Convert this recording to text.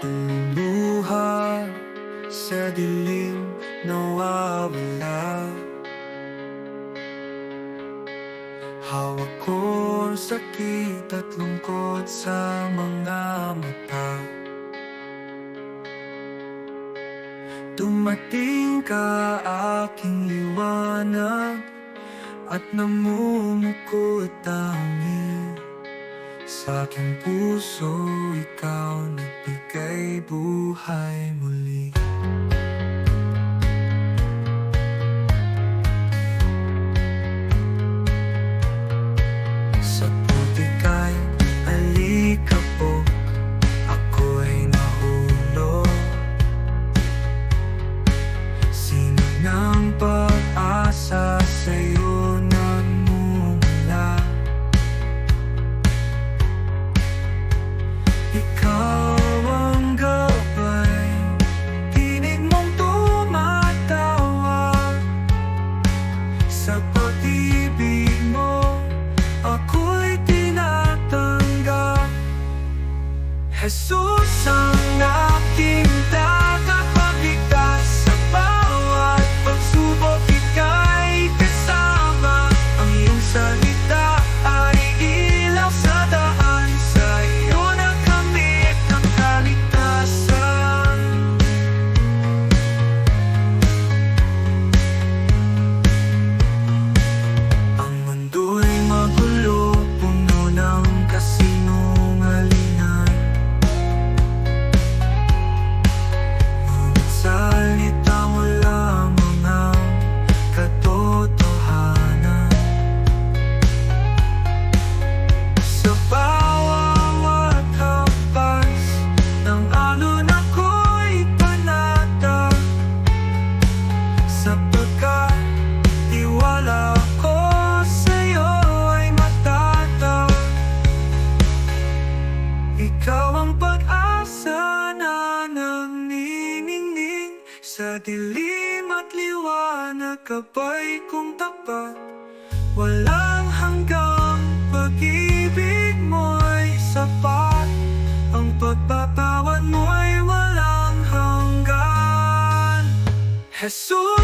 Luluha sa dilim nawawala. Hawak ko ang sakit at lungkot sa mga mata. Dumating ka aking liwanag At namumukot tangin Sa aking puso ikaw 不海姆里。Jesus Sa dilim at liwanag kabay kong tapat. Walang hanggang pag-ibig mo'y sapat. Ang pagpapawad mo'y walang hanggan. Jesus